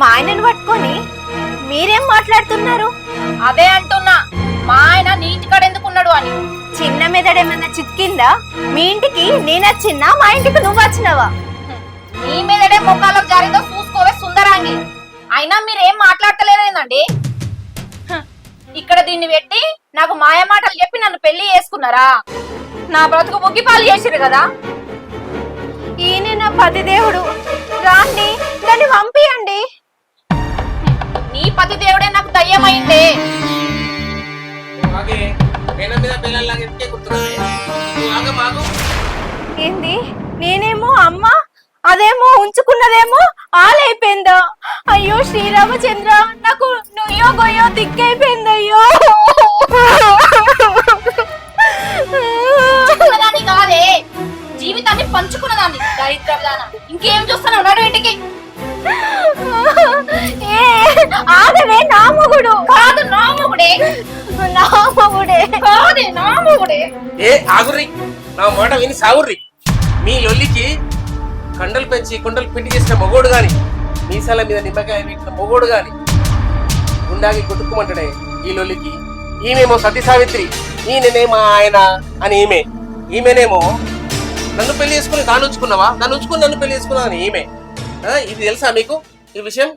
మా ఆయనను పట్టుకొని మీరేం మాట్లాడుతున్నారు? అదే అంటున్నా. మా ఆయన నీటి కాడ ఎందుకున్నాడు అని. చిన్న మెదడేమన్నా చిక్కిందా మీ ఇంటికి నేనొచ్చిన్నా మా ఇంటికి నువ్వు వచ్చినావా? నీ మీదడే మొక్కలకు జారిదో చూసుకోవే సుందరాంగి. అయినా మీరేం మాట్లాడతలేదండి ఇక్కడ దీన్ని పెట్టి నాకు మాయ మాటలు చెప్పి నన్ను పెళ్ళి చేసుకున్నారా? నా బ్రతుకు ముగ్గిపాలు చేసిరు కదా? ఈయన నా పతిదేవుడు రాండి. ఏంది? నేనేమో అమ్మ? అదేమో ఉంచుకున్నదేమో ఆలైపోయిందా. అయ్యో శ్రీరామచంద్ర నాకు నుయ్యో గొయ్యో దిక్కైపోయింది అయ్యో. కాదే. జీవితాన్ని పంచుకున్నదాన్ని. దరిద్ర విధానం ఇంకేం చూస్తున్నావు? నడు ఇంటికి. ఆగవే నా మొగుడు. కాదు నా మొగుడే. నా మొగుడే కాదే నా మొగుడే ఏ ఆగుర్రి. నా మాట విని సాగుర్రి. మీ లొల్లికి కండలు పెంచి కుండలు పిండి చేసిన మొగోడు గాని మీసాల మీద నిమ్మకాయ పెట్టిన మొగోడు గాని గుండాకి కొట్టుకోమంటాడే ఈ లొల్లికి ఈమెమో సతీ సావిత్రి ఈయననే మా ఆయన అని ఈమె. ఈమెనేమో నన్ను పెళ్ళి చేసుకుని దాన్ని ఉంచుకున్నావా నన్ను ఉంచుకుని నన్ను పెళ్ళి చేసుకున్నావు అని ఈమె. ఇది తెలుసా మీకు? ఈ విషయం?